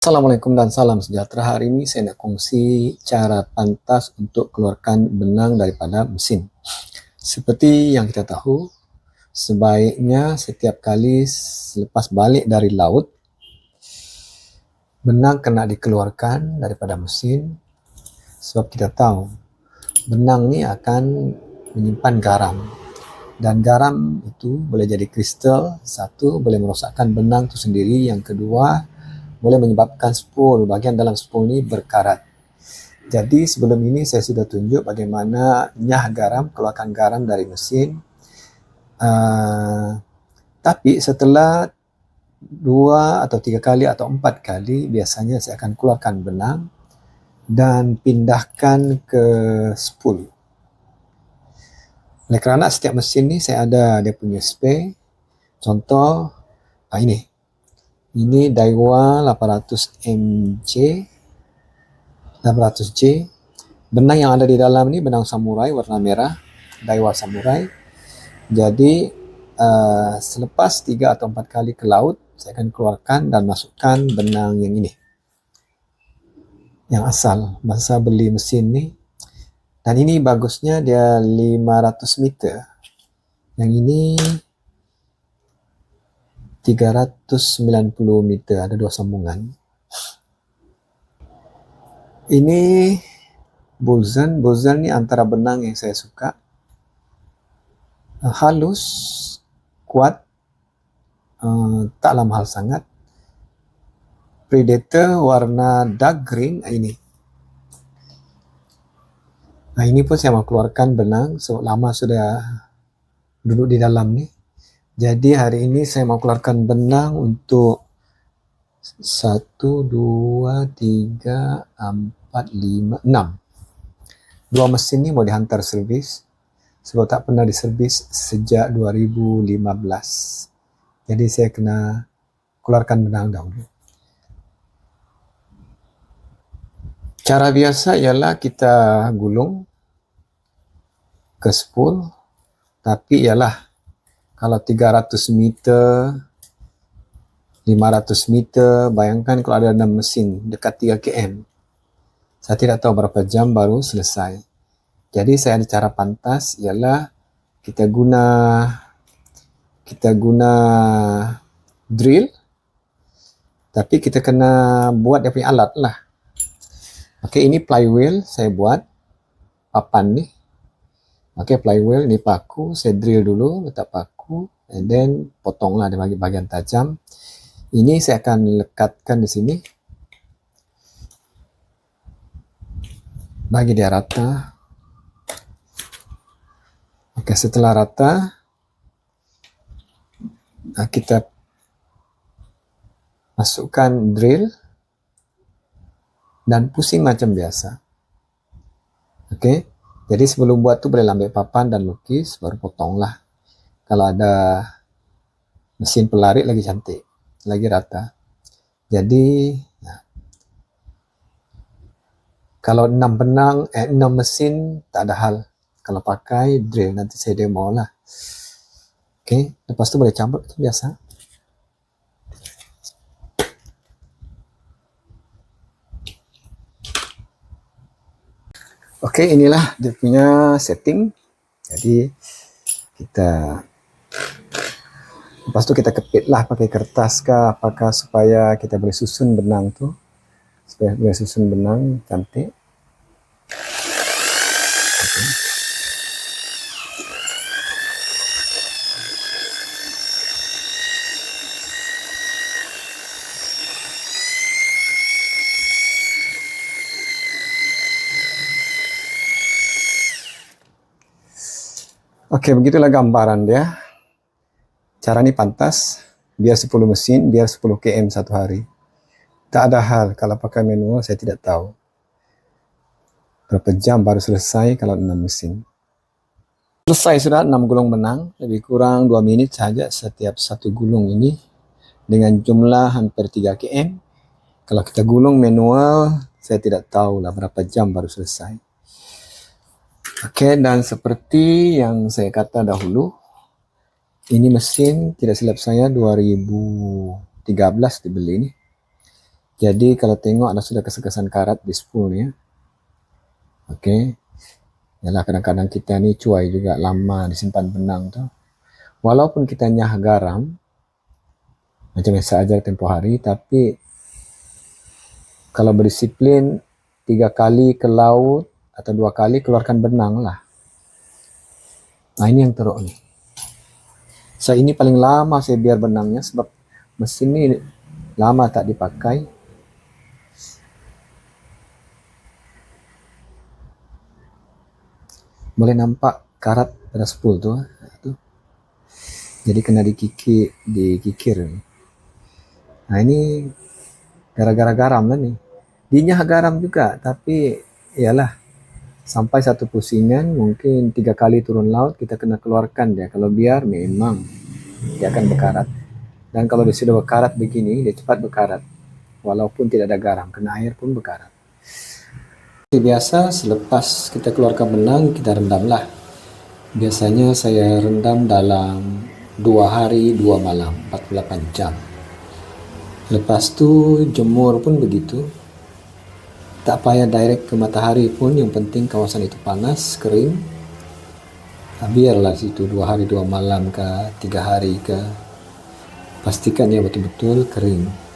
Assalamualaikum dan salam sejahtera. Hari ini saya nak kongsi cara pantas untuk keluarkan benang daripada mesin. Seperti yang kita tahu, sebaiknya setiap kali selepas balik dari laut, benang kena dikeluarkan daripada mesin sebab kita tahu benang ni akan menyimpan garam dan garam itu boleh jadi kristal satu boleh merosakkan benang itu sendiri yang kedua boleh menyebabkan spool bagian dalam spool ini berkarat. Jadi sebelum ini saya sudah tunjuk bagaimana nyah garam, keluarkan garam dari mesin. Uh, tapi setelah dua atau tiga kali atau empat kali biasanya saya akan keluarkan benang dan pindahkan ke spool. Oleh kerana setiap mesin ni saya ada dia punya spare. Contoh, ah ini ini Daiwa 800 MJ 800J benang yang ada di dalam ini benang samurai warna merah Daiwa samurai. Jadi uh, selepas 3 atau 4 kali ke laut saya akan keluarkan dan masukkan benang yang ini. Yang asal masa beli mesin ni. Dan ini bagusnya dia 500 meter. Yang ini 390 meter ada dua sambungan. Ini Bulzan Bulzan ni antara benang yang saya suka. Halus kuat uh, tak lama hal sangat. Predator warna dark green ah, ini. Nah ini pun saya mau keluarkan benang. So, lama sudah duduk di dalam ni jadi hari ini saya mau keluarkan benang untuk satu, dua, tiga, empat, lima, enam. Dua mesin ini mau dihantar servis. Sebab tak pernah diservis sejak 2015. Jadi saya kena keluarkan benang dahulu. Cara biasa ialah kita gulung ke spool. Tapi ialah kalau 300 meter 500 meter bayangkan kalau ada enam mesin dekat 3 km. Saya tidak tahu berapa jam baru selesai. Jadi saya ada cara pantas ialah kita guna kita guna drill tapi kita kena buat dia punya alat lah. Ok ini flywheel saya buat papan ni. Ok flywheel ni paku saya drill dulu letak paku aku and then potonglah di bagian, tajam. Ini saya akan lekatkan di sini. Bagi dia rata. Oke setelah rata nah kita masukkan drill dan pusing macam biasa. Oke jadi sebelum buat tu boleh ambil papan dan lukis baru potonglah kalau ada mesin pelari lagi cantik lagi rata jadi ya. kalau enam benang eh, enam mesin tak ada hal kalau pakai drill nanti saya demo lah oke okay. lepas tu boleh cabut itu biasa Oke, inilah dia punya setting. Jadi kita Lepas tu kita kepit lah pakai kertas kah apakah supaya kita boleh susun benang tu. Supaya boleh susun benang cantik. Okay. Okey, begitulah gambaran dia cara ni pantas biar 10 mesin biar 10 km satu hari. Tak ada hal kalau pakai manual saya tidak tahu. Berapa jam baru selesai kalau 6 mesin? Selesai sudah 6 gulung benang lebih kurang 2 minit saja setiap satu gulung ini dengan jumlah hampir 3 km kalau kita gulung manual saya tidak tahu lah berapa jam baru selesai. Oke, dan seperti yang saya kata dahulu, ini mesin tidak silap saya 2013 dibeli ini Jadi kalau tengok ada sudah kesegasan karat di spool ya. Oke. Okay. Yalah kadang-kadang kita ni cuai juga lama disimpan benang tuh. Walaupun kita nyah garam, macam yang saya ajar tempoh hari, tapi kalau berdisiplin tiga kali ke laut atau dua kali keluarkan benang lah. Nah ini yang teruk nih. Saya ini paling lama saya biar benangnya sebab mesin ini lama tak dipakai. Boleh nampak karat pada spool tuh. tuh. Jadi kena dikikir, dikikir. Nah ini gara-gara garam lah nih. Dinyah garam juga, tapi iyalah sampai satu pusingan mungkin tiga kali turun laut kita kena keluarkan dia. Kalau biar memang dia akan berkarat. Dan kalau dia sudah berkarat begini dia cepat berkarat. Walaupun tidak ada garam kena air pun berkarat. Seperti biasa selepas kita keluarkan benang kita rendamlah. Biasanya saya rendam dalam dua hari dua malam 48 jam. Lepas tu jemur pun begitu tak payah direct ke matahari pun yang penting kawasan itu panas kering. Nah, biarlah situ dua hari dua malam ke tiga hari ke pastikan dia betul-betul kering